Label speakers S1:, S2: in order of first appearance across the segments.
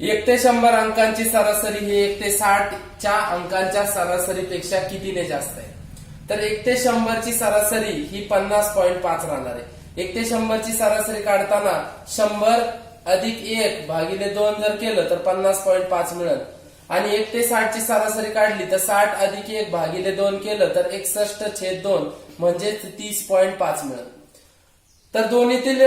S1: एक ते शंभर अंकांची सरासरी ही एक ते साठच्या अंकांच्या सरासरीपेक्षा कितीने जास्त आहे? तर एक ते शंभरची सरासरी ही पन्नास पॉईंट पाच राहणार आहे. एक ते शंभरची सरासरी काढताना शंभर अधिक एक भागिले दोन जर केलं तर पन्नास पॉईंट पाच मिळत आणि एक ते साठची सरासरी काढली तर साठ अधिक एक भागिले दोन केलं तर एकसष्ट छेद दोन म्हणजेच तीस पॉईंट पाच मिळत तर दोन्हीतील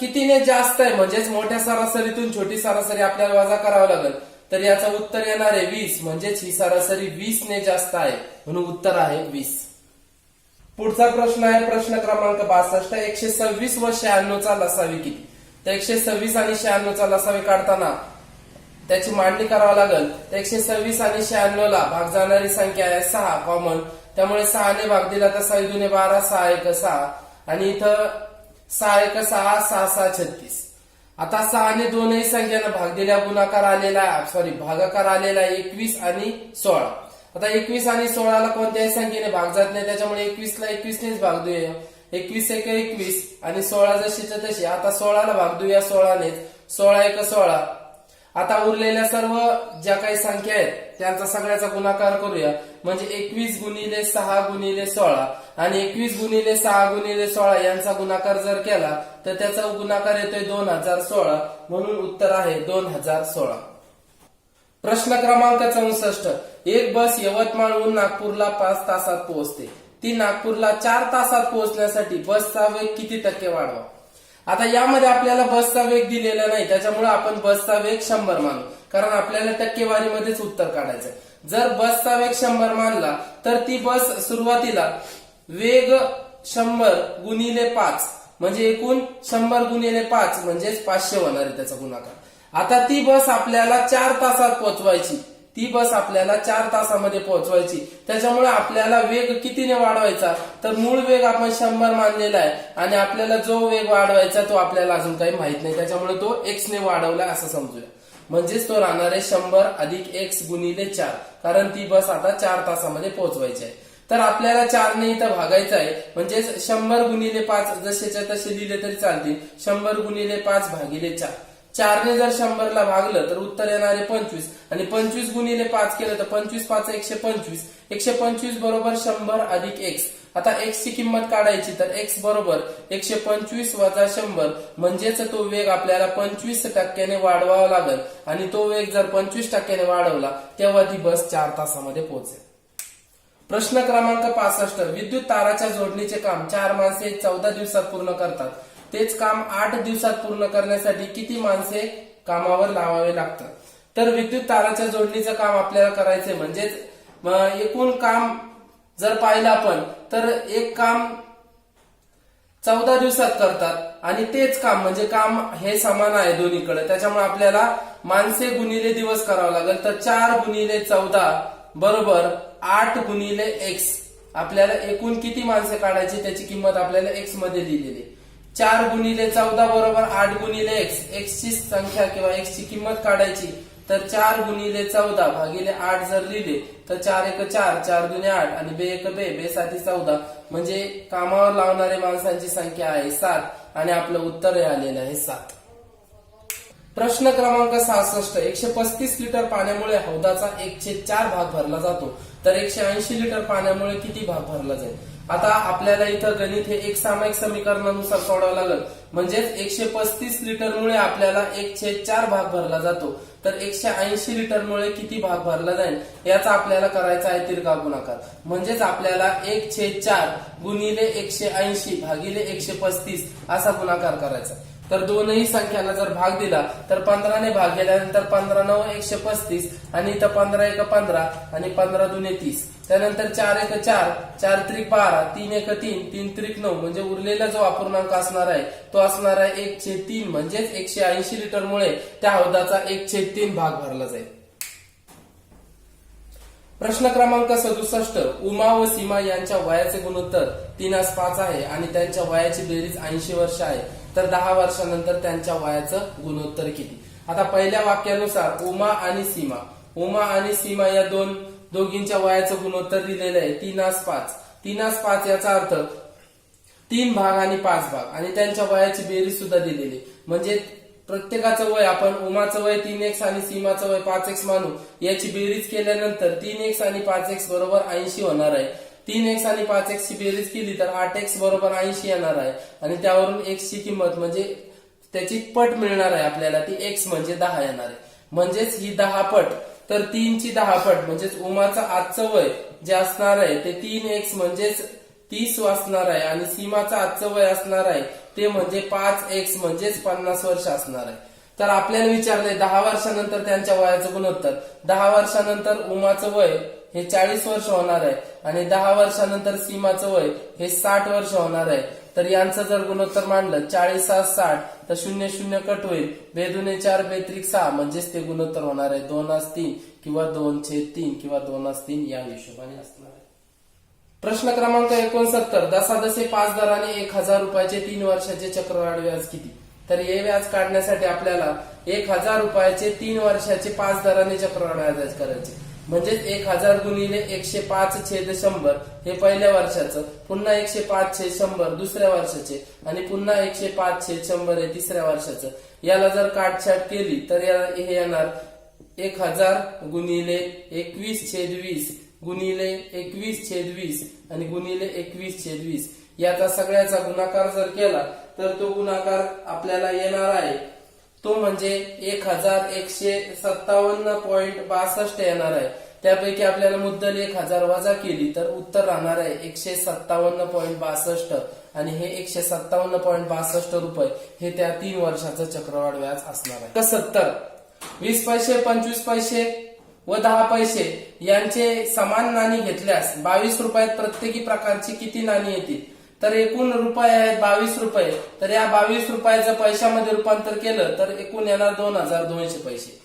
S1: कितीने जास्त आहे? म्हणजेच मोठ्या सरासरीतून छोटी सरासरी आपल्याला वजा करावं लागेल. तर याचं उत्तर येणार आहे वीस. म्हणजेच ही सरासरी वीस ने जास्त आहे. म्हणून उत्तर आहे वीस. पुढचा प्रश्न आहे प्रश्न क्रमांक बासष्ट. एकशे सव्वीस व शहाण्णवचा लसावी किती? तर एकशे सव्वीस आणि शहाण्णवचा लसावी काढताना त्याची मांडणी करावी लागेल. तर एकशे सव्वीस आणि शहाण्णव ला भाग जाणारी संख्या आहे सहा कॉमन त्यामुळे सहाने भाग दिला तर सहा दुने बारा सहा एक सहा. आणि इथं सहा एक सहा सहा सहा छत्तीस आता सहाने दोनही संख्येनं भाग दिल्या गुणाकार आलेला सॉरी भागाकार आलेला आहे एकवीस आणि सोळा. आता एकवीस आणि सोळाला कोणत्याही संख्येने भाग जात नाही त्याच्यामुळे एकवीसला एकवीसनेच भाग देऊया. एकवीस एक एकवीस आणि सोळा जशीच्या तशी. आता सोळाला भाग देऊया सोळानेच. सोळा एक सोळा. आता उरलेल्या सर्व ज्या काही संख्या आहेत त्यांचा सगळ्याचा गुणाकार करूया. म्हणजे एकवीस गुणिले सहा गुणिले सोळा आणि एकवीस गुणिले सहा गुणिले सोळा यांचा गुणाकार जर केला तर त्याचा गुणाकार येतोय दोन हजार सोळा. म्हणून उत्तर आहे दोन हजार सोळा. प्रश्न क्रमांक चौसष्ट. एक बस यवतमाळहून नागपूरला पाच तासात पोहोचते. ती नागपूरला चार तासात पोहोचण्यासाठी बसचा वेग किती टक्के वाढवा? आता यामध्ये आपल्याला बसचा वेग दिलेला नाही त्याच्यामुळे आपण बसचा वेग शंभर मानू. कारण आपल्याला टक्केवारीमध्येच उत्तर काढायचं आहे. जर बसचा वेग शंभर मानला तर ती बस सुरुवातीला वेग शंभर गुणिले पाच म्हणजे एकूण शंभर गुणिले पाच म्हणजेच पाचशे होणार आहे त्याचा गुणाकार. आता ती बस आपल्याला चार तासात पोहोचवायची. ती बस आपल्याला चार तासामध्ये पोहोचवायची. त्याच्यामुळे आपल्याला वेग कितीने वाढवायचा? तर मूळ वेग आपण शंभर मानलेला आहे आणि आपल्याला जो वेग वाढवायचा तो आपल्याला अजून काही माहीत नाही. त्याच्यामुळे तो एक्स ने वाढवला असं समजूया. म्हणजेच तो राहणार आहे शंभर अधिक एक्स गुणिले चार. कारण ती बस आता चार तासामध्ये पोहोचवायची आहे. तर आपल्याला चारने इथं भागायचं आहे. म्हणजेच शंभर गुणिले पाच जसेच्या तसे लिहिले तरी चालतील. शंभर गुणिले पाच भागिले चार. चारने जर शंभरला भागलं तर उत्तर येणार आहे पंचवीस. आणि पंचवीस गुणिले पाच केलं तर पंचवीस पाच एकशे पंचवीस. एकशे पंचवीस बरोबर शंभर अधिक एक्स आता एक्स ची किंमत काढायची तर एक्स बरोबर एकशे पंचवीस वजा शंभर. म्हणजेच तो वेग आपल्याला पंचवीस टक्क्याने वाढवावा लागेल. आणि तो वेग जर पंचवीस टक्क्याने वाढवला तेव्हा ती बस चार तासामध्ये पोहोचेल. प्रश्न क्रमांक पासष्ट. विद्युत ताराच्या जोडणीचे काम चार माणसे चौदा दिवसात पूर्ण करतात. तेच काम आठ दिवसात पूर्ण करण्यासाठी किती माणसे कामावर लावावे लागतात? तर विद्युत ताराच्या जोडणीचं काम आपल्याला करायचंय म्हणजेच एकूण काम जर पाहिलं आपण तर एक काम चौदा दिवसात करतात आणि तेच काम म्हणजे काम हे समान आहे दोन्हीकडे. त्याच्यामुळे आपल्याला माणसे गुणिले दिवस करावं लागेल. तर चार गुणिले चौदा बरोबर आठ गुणिले एक्स आपल्याला एकूण किती माणसे काढायची त्याची किंमत आपल्याला एक्समध्ये लिहिलेली चार गुणिले चौदा बरोबर आठ गुणिले एक्स एक्सची संख्या किंवा एक्स ची किंमत काढायची. तर चार गुणिले चौदा भागिले आठ जर लिहिले तर चार एक चार चार दुने आठ आणि बे एक बे बे साठी चौदा. म्हणजे कामावर लावणारे माणसांची संख्या आहे सात आणि आपलं उत्तर हे आलेलं आहे सात. प्रश्न क्रमांक सहासष्ट एकशे पस्तीस लिटर पाण्यामुळे हौदाचा एकशे चार भाग भरला जातो. तर एकशे ऐंशी लिटर पाण्यामुळे किती भाग भरला जाईल? आता आपल्याला इथं गणित हे एक सामायिक समीकरणानुसार सोडावं लागेल. म्हणजेच एकशे पस्तीस लिटर मुळे आपल्याला एकशे चार भाग भरला जातो. तर एकशे ऐंशी लिटर मुळे किती भाग भरला जाईल? याचा आपल्याला करायचा आहे तिरका गुणाकार. म्हणजेच आपल्याला एक छेद चार गुणिले एकशे ऐंशी भागिले एकशे पस्तीस असा गुणाकार करायचा. तर दोनही संख्याला जर भाग दिला तर पंधराने भाग गेल्यानंतर पंधरा नऊ एकशे पस्तीस आणि इथं पंधरा एक पंधरा आणि पंधरा दुने तीस. त्यानंतर चार एक चार चार त्रिक बारा तीन एक तीन तीन त्रिक नऊ म्हणजे उरलेला जो अपूर्णांक असणार आहे तो असणार आहे एक छेद तीन म्हणजेच एकशे ऐंशी लिटर मुळे त्या हौदाचा एक छेद तीन भाग भरला जाईल. प्रश्न क्रमांक सदुसष्ट उमा व सीमा यांच्या वयाचे गुणोत्तर तीनास पाच आहे आणि त्यांच्या वयाची बेरीज ऐंशी वर्ष आहे. तर दहा वर्षानंतर त्यांच्या वयाचं गुणोत्तर किती? आता पहिल्या वाक्यानुसार उमा आणि सीमा. उमा आणि सीमा या दोन दोघींच्या वयाचं गुणोत्तर दिलेलं आहे. तीनास पाच. तीनास पाच याचा अर्थ तीन भाग आणि पाच भाग. आणि त्यांच्या वयाची बेरीज सुद्धा दिलेली म्हणजे प्रत्येकाचं वय आपण उमाचं वय तीन एक्स आणि सीमाचं वय पाच एक्स मानू. याची बेरीज केल्यानंतर तीन एक्स आणि पाच एक्स बरोबर ऐंशी होणार आहे. तीन एक्स आणि पाच एक्स ची बेरीज केली तर आठ एक्स बरोबर ऐंशी येणार आहे. आणि त्यावरून एक्स ची किंमत म्हणजे त्याची पट मिळणार आहे आपल्याला. ती एक्स म्हणजे दहा येणार आहे. म्हणजेच ही दहा पट. तर तीनची दहा पट म्हणजेच उमाचं आजचं वय जे असणार आहे ते तीन एक्स म्हणजेच तीस वाचणार आहे. आणि सीमाचं आजचं वय असणार आहे ते म्हणजे पाच एक्स म्हणजेच पन्नास वर्ष असणार आहे. तर आपल्याला विचारलंय दहा वर्षानंतर त्यांच्या वयाचं गुणोत्तर. दहा वर्षानंतर उमाचं वय हे चाळीस वर्ष होणार आहे. आणि दहा वर्षानंतर सीमाचं वय हे साठ वर्ष होणार आहे. तर यांचं जर गुणोत्तर मांडलं चाळीस सात साठ तर शून्य शून्य कट होईल. बेदुने चार बेत्रिक सहा म्हणजेच ते गुणोत्तर होणार आहे. दोन आज तीन किंवा दोन छेद तीन किंवा दोन आज तीन या हिशोबाने असणार आहे. प्रश्न क्रमांक एकोणसत्तर दसादसे पाच दराने एक हजार रुपयाचे तीन वर्षाचे चक्रवाढ व्याज किती? तर हे व्याज काढण्यासाठी आपल्याला एक हजार रुपयाचे तीन वर्षाचे पाच दराने चक्रवाढ व्याज करायचे. म्हणजेच एक हजार गुणिले एकशे पाच छेद शंभर हे पहिल्या वर्षाचं पुन्हा एकशे पाच छेद शंभर दुसऱ्या वर्षाचे आणि पुन्हा एकशे पाच छेद शंभर हे तिसऱ्या वर्षाचं. याला जर काटछाट केली तर या- हे येणार एक हजार गुणिले एकवीस छेद वीस गुणिले एकवीस छेद वीस आणि गुणिले एकवीस छेद वीस. याचा सगळ्याचा गुणाकार जर केला तर तो गुणाकार आपल्याला येणार आहे तो म्हणजे एक हजार एकशे सत्तावन्न पॉईंट बासष्ट येणार आहे. त्यापैकी आपल्याला मुद्दल एक हजार वजा केली तर उत्तर राहणार आहे एकशे सत्तावन्न पॉईंट बासष्ट. आणि हे एकशे सत्तावन्न पॉईंट बासष्ट रुपये हे त्या तीन वर्षाचं चक्रवाढ व्याज असणार आहे. सत्तर. वीस पैसे पंचवीस पैसे व दहा पैसे यांचे समान नाणी घेतल्यास बावीस रुपयात प्रत्येकी प्रकारची किती नाणी येतील? तर एकूण रुपये आहेत बावीस रुपये. तर या बावीस रुपयाचं पैशामध्ये रूपांतर केलं तर एकूण येणार दोन हजार दोनशे पैसे.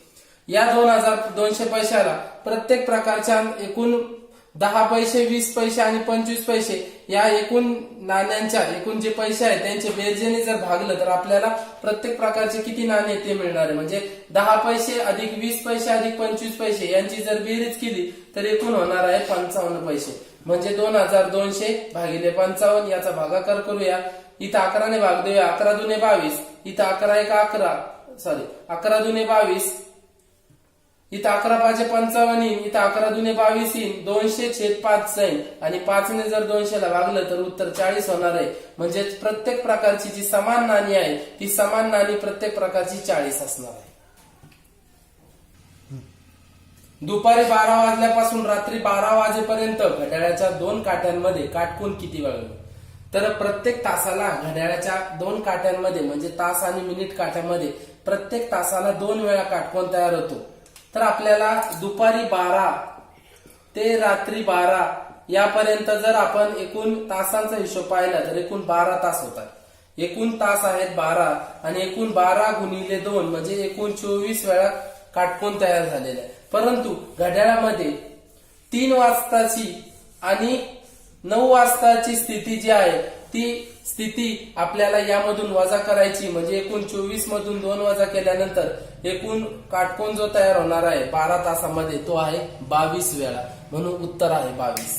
S1: या दोन हजार दोनशे पैशाला प्रत्येक प्रकारच्या एकूण दहा पैसे वीस पैसे आणि पंचवीस पैसे या एकूण नाण्यांच्या एकूण जे पैसे आहेत त्यांचे बेरजेने जर भागलं तर आपल्याला प्रत्येक प्रकारचे किती नाणे ते मिळणार आहे. म्हणजे दहा पैसे अधिक वीस पैसे अधिक पंचवीस पैसे यांची जर बेरीज केली तर एकूण होणार आहे पंचावन्न पैसे. म्हणजे दोन हजार दोनशे भागिले पंचावन्न याचा भागाकार करूया. इथं अकराने भाग देऊया. अकरा दुने बावीस. इथं अकरा एक अकरा. सॉरी अकरा दुने बावीस. इथं अकरा पाचशे पंचावन्न येईन. इथं अकरा दुने बावीस येईन. दोनशे छेद पाच जाईल आणि पाचने जर दोनशेला भागलं तर उत्तर चाळीस होणार आहे. म्हणजे प्रत्येक प्रकारची जी समान नाणी आहे ती समान नाणी प्रत्येक प्रकारची चाळीस असणार आहे. दुपारी बारा वाजल्यापासून रात्री बारा वाजेपर्यंत घड्याळाच्या दोन काट्यांमध्ये काटकून किती वेळ? तर प्रत्येक तासाला घड्याळाच्या दोन काट्यांमध्ये म्हणजे तास आणि मिनिट काट्यामध्ये प्रत्येक तासाला दोन वेळा काटकोन तयार होतो. तर आपल्याला दुपारी बारा ते रात्री बारा यापर्यंत जर आपण एकूण तासांचा हिशोब पाहिला तर एकूण बारा तास होतात. एकूण तास आहेत बारा आणि एकूण बारा गुणिले दोन म्हणजे एकूण चोवीस वेळा काटकोन तयार झालेला आहे. परंतु घड्याळामध्ये तीन वाजताची आणि नऊ वाजताची स्थिती जी आहे ती स्थिती आपल्याला यामधून वजा करायची म्हणजे एकूण चोवीस मधून दोन वजा केल्यानंतर एकूण काटकोन जो तयार होणार आहे बारा तासामध्ये तो आहे बावीस वेळा. म्हणून उत्तर आहे बावीस.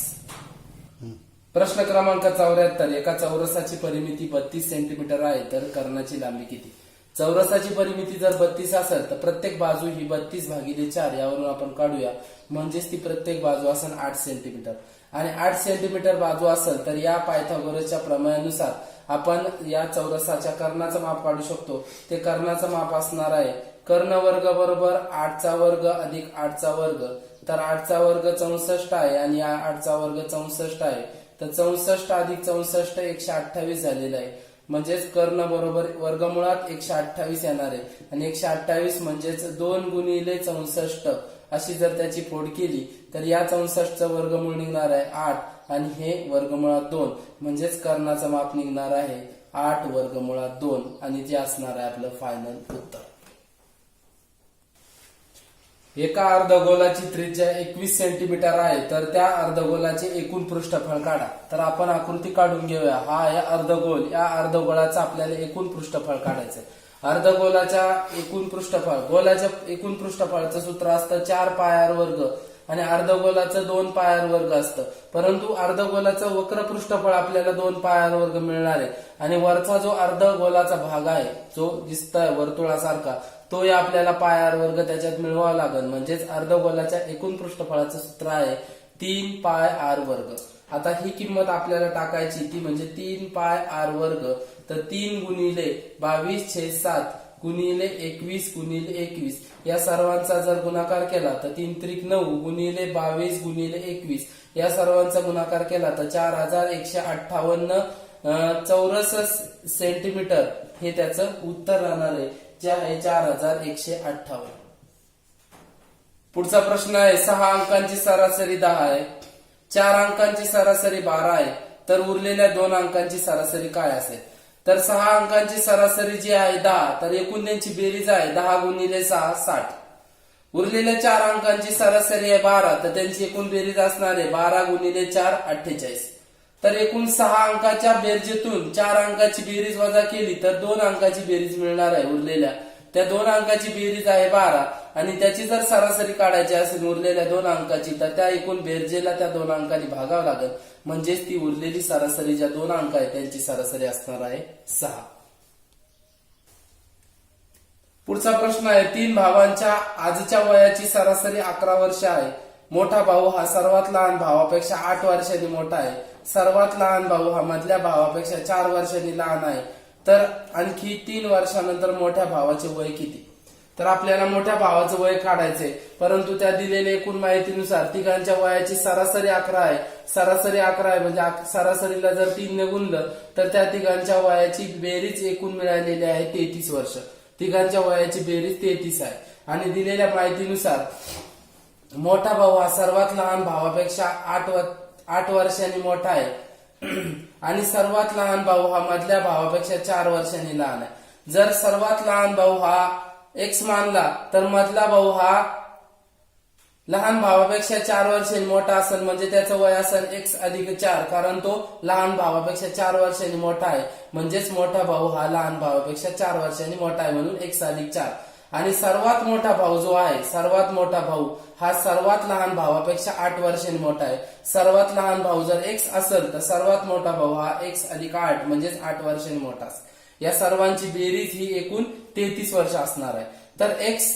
S1: प्रश्न क्रमांक चौऱ्याहत्तर एका चौरसाची परिमिती बत्तीस सेंटीमीटर आहे तर कर्णाची लांबी किती? चौरसाची परिमिती जर बत्तीस असेल तर प्रत्येक बाजू ही बत्तीस भागिले चार यावरून आपण काढूया. म्हणजेच ती प्रत्येक बाजू असेल आठ सेंटीमीटर आणि आठ सेंटीमीटर बाजू असेल तर या पायथागोरसच्या प्रमाणानुसार आपण या चौरसाच्या कर्णाचं माप काढू शकतो. ते कर्णाचं माप असणार आहे. कर्ण वर्ग बरोबर आठचा वर्ग अधिक आठचा वर्ग. तर आठचा वर्ग चौसष्ट आहे आणि या आठचा वर्ग चौसष्ट आहे. तर चौसष्ट अधिक चौसष्ट एकशे अठ्ठावीस झालेला आहे. म्हणजेच कर्ण बरोबर वर्गमुळात एकशे अठ्ठावीस येणार आहे. आणि एकशे अठ्ठावीस म्हणजेच दोन गुणिले चौसष्ट. अशी जर त्याची फोड केली तर या चौसष्टचं वर्गमूळ निघणार आहे आठ. आणि हे वर्गमुळात दोन. म्हणजेच कर्णाचं माप निघणार आहे आठ वर्गमुळात दोन. आणि जे असणार आहे आपलं फायनल उत्तर. एका अर्धगोलाची त्रिज्या एकवीस सेंटीमीटर आहे तर त्या अर्धगोलाचे एकूण पृष्ठफळ काढा. तर आपण आकृती काढून घेऊया. हा आहे अर्धगोल या अर्धगोलाचं आपल्याला एकूण पृष्ठफळ काढायचं अर्धगोलाच्या एकूण पृष्ठफळ गोलाच्या एकूण पृष्ठफळाचं सूत्र असतं चार पायार वर्ग आणि अर्धगोलाचं दोन पायार वर्ग असतं. परंतु अर्धगोलाचं वक्र पृष्ठफळ आपल्याला दोन पायार वर्ग मिळणार आहे. आणि वरचा जो अर्धगोलाचा भाग आहे जो दिसतोय वर्तुळासारखा तो आपल्याला पायार वर्ग त्याच्यात मिळवावा लागेल. म्हणजेच अर्धगोलाच्या एकूण पृष्ठफळाचं सूत्र आहे तीन पाय आर वर्ग. आता ही किंमत आपल्याला टाकायची ती म्हणजे तीन पाय आर वर्ग. तर तीन गुणिले बावीस छेद सात गुणिले एकवीस गुणिले एकवीस. या सर्वांचा जर गुणाकार केला तर तीन त्रिक नऊ गुणिले बावीस गुणिले एकवीस. या सर्वांचा गुणाकार केला तर चार हजार एकशे अठ्ठावन्न चौरस सेंटीमीटर हे त्याचं उत्तर राहणार आहे. जे आहे चार हजार एकशे अठ्ठावन्न. पुढचा प्रश्न आहे सहा अंकांची सरासरी दहा आहे. चार अंकांची सरासरी बारा आहे. तर उरलेल्या दोन अंकांची सरासरी काय असेल? तर सहा अंकांची सरासरी जी आहे दहा तर एकूण त्यांची बेरीज आहे दहा गुणिले सहा साठ. उरलेल्या चार अंकांची सरासरी आहे बारा तर त्यांची एकूण बेरीज असणार आहे बारा गुणिले चार अठ्ठेचाळीस. तर एकूण सहा अंकाच्या बेरजेतून चार अंकाची बेरीज वजा केली तर दोन अंकाची बेरीज मिळणार आहे उरलेल्या. त्या दोन अंकाची बेरीज आहे बारा. आणि त्याची जर सरासरी काढायची असेल उरलेल्या दोन अंकाची तर त्या एकूण बेरजेला त्या दोन अंकांनी भागावं लागेल. म्हणजेच ती उरलेली सरासरी ज्या दोन अंक आहे त्यांची सरासरी असणार आहे सहा. पुढचा प्रश्न आहे तीन भावांच्या आजच्या वयाची सरासरी अकरा वर्ष आहे. मोठा भाऊ हा सर्वात लहान भावापेक्षा आठ वर्षांनी मोठा आहे. सर्वात लहान भाऊ हा मधल्या भावापेक्षा चार वर्षांनी लहान आहे. तर आणखी तीन वर्षानंतर मोठ्या भावाचे वय किती? तर आपल्याला मोठ्या भावाचं वय काढायचंय. परंतु त्या दिलेल्या एकूण माहितीनुसार तिघांच्या वयाची सरासरी अकरा आहे. सरासरी अकरा आहे म्हणजे सरासरीला जर तीन ने गुणलं तर त्या तिघांच्या वयाची बेरीज एकूण मिळालेली आहे तेहतीस वर्ष. तिघांच्या वयाची बेरीज तेहतीस आहे. आणि दिलेल्या माहितीनुसार मोठा भाऊ हा सर्वात लहान भावापेक्षा आठ व- आठ वर्षांनी मोठा आहे. आणि सर्वात लहान भाऊ हा मधल्या भावापेक्षा चार वर्षांनी लहान आहे. जर सर्वात लहान भाऊ हा एक्स मानला तर मधला भाऊ हा लहान भावापेक्षा चार वर्षांनी मोठा असेल म्हणजे त्याचं वय असेल एक्स अधिक चार कारण तो लहान भावापेक्षा चार वर्षांनी मोठा आहे. म्हणजेच मोठा भाऊ हा लहान भावापेक्षा चार वर्षांनी मोठा आहे म्हणून एक्स अधिक चार. आणि सर्वात मोठा भाऊ जो आहे सर्वात मोठा भाऊ हा सर्वात लहान भावापेक्षा आठ वर्षांनी मोठा आहे. सर्वात लहान भाऊ जर एक्स असेल तर सर्वात मोठा भाऊ हा एक्स अधिक आठ म्हणजेच आठ वर्षांनी मोठा या सर्वांची बेरीज ही एकूण तेहतीस वर्ष असणार आहे. तर एक्स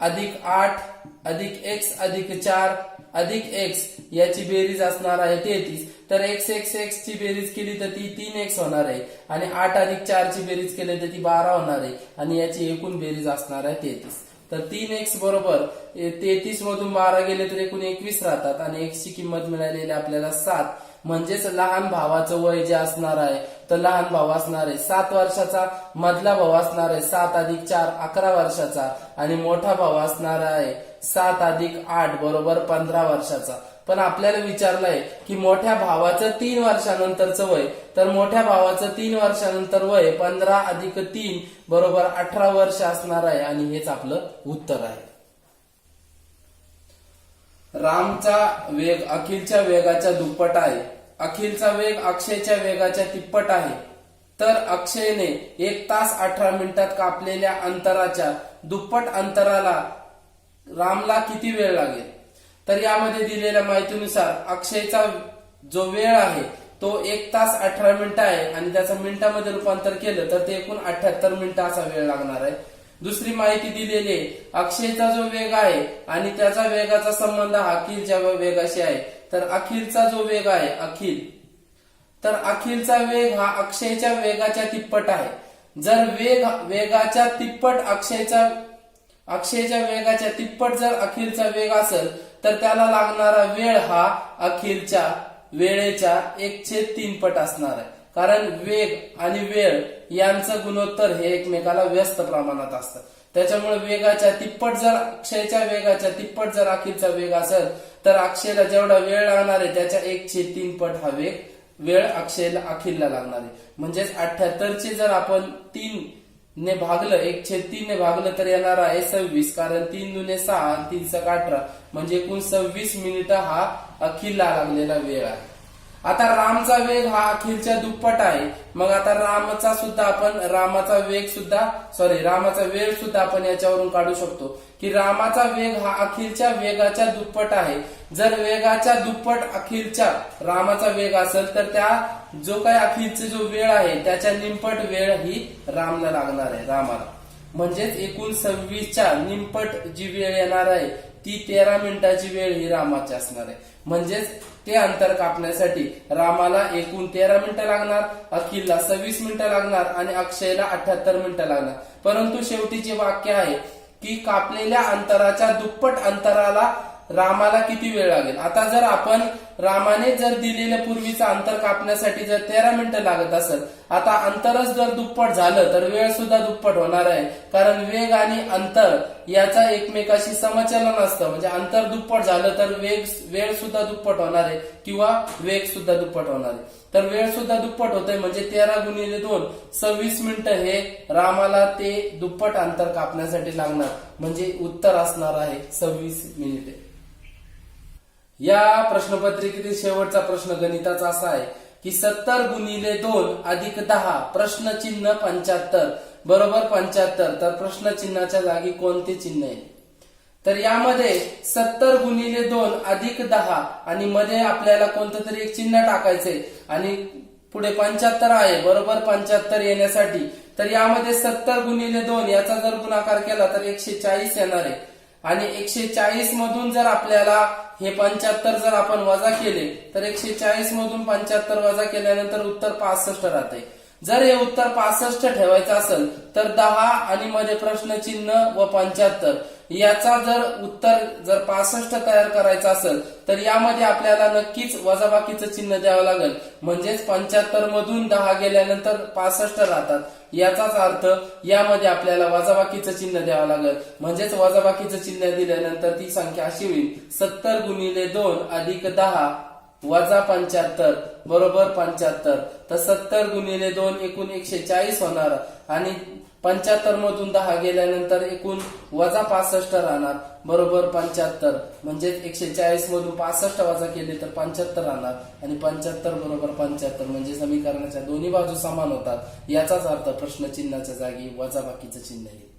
S1: अधिक आठ अधिक एक्स अधिक चार अधिक एक्स याची बेरीज असणार आहे तेहतीस. तर एक्स एक्स एक्स ची बेरीज केली तर ती तीन एक्स होणार आहे. आणि आठ अधिक चार ची बेरीज केली तर ती बारा होणार आहे. आणि याची एकूण बेरीज असणार आहे तेहतीस. तर तीन एक्स बरोबर तेहतीस मधून बारा गेले तर एकूण एकवीस राहतात. आणि एक्सची किंमत मिळालेली आपल्याला सात. म्हणजेच लहान भावाचं वय जे असणार आहे तर लहान भाऊ असणार आहे सात वर्षाचा. मधला भाऊ असणार आहे सात अधिक चार अकरा वर्षाचा. आणि मोठा भाऊ असणार आहे सात अधिक आठ बरोबर पंधरा वर्षाचा. पण आपल्याला विचारलंय की मोठ्या भावाचं तीन वर्षानंतरचं वय. तर मोठ्या भावाचं तीन वर्षानंतर वय पंधरा अधिक तीन बरोबर अठरा वर्ष असणार आहे. आणि हेच आपलं उत्तर आहे. रामचा वेग अखिलच्या वेगाच्या दुप्पट आहे. अखिलचा वेग अक्षयच्या वेगाच्या तिप्पट आहे. तर अक्षयने एक तास अठरा मिनिटात कापलेल्या अंतराच्या दुप्पट अंतराला रामला किती वेळ लागेल? तर यामध्ये दिलेल्या माहितीनुसार अक्षयचा जो वेळ आहे तो एक तास अठरा मिनिटं आहे आणि त्याचं मिनिटामध्ये रूपांतर केलं तर ते एकूण अठ्याहत्तर मिनिटं असा वेळ लागणार आहे. दुसरी माहिती दिलेली आहे अक्षयचा जो वेग आहे आणि त्याचा वेगाचा संबंध हा अखिलच्या वेगाशी आहे. तर अखिलचा जो वेग आहे अखिल. तर अखिलचा वेग हा अक्षयच्या वेगाच्या तिप्पट आहे. जर वेग वेगाच्या तिप्पट अक्षयचा अक्षयच्या वेगाच्या तिप्पट जर अखेरचा वेग असेल तर त्याला लागणारा वेळ हा अखिलच्या वेळेच्या एक छेद तीन पट असणार आहे. कारण वेग आणि वेळ यांचं गुणोत्तर हे एकमेकाला व्यस्त प्रमाणात असतं. त्याच्यामुळे वेगाच्या तिप्पट जर अक्षयच्या वेगाच्या तिप्पट जर अखेरचा वेग असेल तर अक्षयला जेवढा वेळ लागणार आहे त्याच्या एक छेद तीन पट हा वेग वेळ अक्षयला अखिलला लागणार आहे. म्हणजेच अठ्याहत्तरचे जर आपण तीन ने भागलं एक छेद तीन ने भागलं तर येणार आहे सव्वीस कारण तीन दुने सहा आणि तीन सक अठरा. म्हणजे एकूण सव्वीस मिनिट हा अखिलला लागलेला वेळ आहे. आता रामचा वेग हा अखिलच्या दुप्पट आहे. मग आता रामचा सुद्धा आपण रामाचा वेग सुद्धा सॉरी रामाचा वेळ सुद्धा आपण याच्यावरून काढू शकतो. की रामाचा वेग हा अखिलच्या वेगाच्या दुप्पट आहे. जर वेगाच्या दुप्पट अखिलच्या रामाचा वेग असेल तर त्या जो काही अखिलचा जो वेळ आहे त्याच्या निंपट वेळ ही रामला लागणार आहे रामाला. म्हणजेच एकूण सव्वीसच्या निंपट जी वेळ येणार आहे ती तेरा मिनिटाची वेळ ही रामाची असणार आहे. म्हणजेच ते अंतर कापण्यासाठी रामाला एकूण तेरा मिनिटं लागणार अखिलला सव्वीस मिनिटं लागणार आणि अक्षयला अठ्याहत्तर मिनिटं लागणार. परंतु शेवटी जे वाक्य आहे की कापलेल्या अंतराच्या दुप्पट अंतराला रामाला किती वेळ लागेल? आता जर आपण रामाने जर दिलेलं पूर्वीचं अंतर कापण्यासाठी जर तेरा मिनिटं लागत असेल आता अंतरच जर दुप्पट झालं तर वेळ सुद्धा दुप्पट होणार आहे. कारण वेग आणि अंतर याचा एकमेकाशी समचलन असतं. म्हणजे अंतर दुप्पट झालं तर वेग वेळ सुद्धा दुप्पट होणार आहे. किंवा वेग सुद्धा दुप्पट होणार आहे. तर वेळ सुद्धा दुप्पट होतोय म्हणजे तेरा गुणिले दोन सव्वीस मिनिटं हे रामाला ते दुप्पट अंतर कापण्यासाठी लागणार. म्हणजे उत्तर असणार आहे सव्वीस मिनिटे. या प्रश्नपत्रिकेतील शेवटचा प्रश्न गणिताचा असा आहे की सत्तर गुणिले दोन अधिक दहा प्रश्नचिन्ह पंच्याहत्तर. बरोबर पंच्याहत्तर. तर प्रश्नचिन्हाच्या जागी कोणते चिन्ह आहे? तर यामध्ये सत्तर गुणिले दोन अधिक दहा आणि मध्ये आपल्याला कोणतं तरी एक चिन्ह टाकायचंय आणि पुढे पंच्याहत्तर आहे बरोबर पंच्याहत्तर येण्यासाठी. तर यामध्ये सत्तर गुणिले दोन याचा जर गुणाकार केला तर एकशे चाळीस येणार आहे. आणि एकशे चाळीस मधून जर आपल्याला हे पंच्याहत्तर जर आपण वजा केले तर एकशे चाळीस मधून पंच्याहत्तर वजा केल्यानंतर उत्तर पासष्ट राहते. जर हे उत्तर पासष्ट ठेवायचं असेल तर दहा आणि मध्ये प्रश्नचिन्ह व पंच्याहत्तर. याचा जर उत्तर जर पासष्ट तयार करायचं असेल तर यामध्ये आपल्याला नक्कीच वजाबाकीचं चिन्ह द्यावं लागेल. म्हणजेच पंच्याहत्तर मधून दहा गेल्यानंतर पासष्ट राहतात. याचाच अर्थ यामध्ये आपल्याला वजाबाकीचं चिन्ह द्यावं लागेल. म्हणजेच वजाबाकीचं चिन्ह दिल्यानंतर ती संख्या अशी होईल. सत्तर गुणिले दोन अधिक दहा वजा पंच्याहत्तर बरोबर पंच्याहत्तर. तर सत्तर गुणिले दोन एकूण एकशे चाळीस होणार. आणि पंच्याहत्तर मधून दहा गेल्यानंतर एकूण वजा पासष्ट राहणार. बरोबर पंच्याहत्तर. म्हणजेच एकशे चाळीस मधून पासष्ट वजा केले तर पंच्याहत्तर राहणार. आणि पंच्याहत्तर बरोबर पंच्याहत्तर म्हणजे समीकरणाच्या दोन्ही बाजू समान होतात. याचाच अर्थ प्रश्नचिन्हाच्या जागी वजा बाकीचं चिन्ह येईल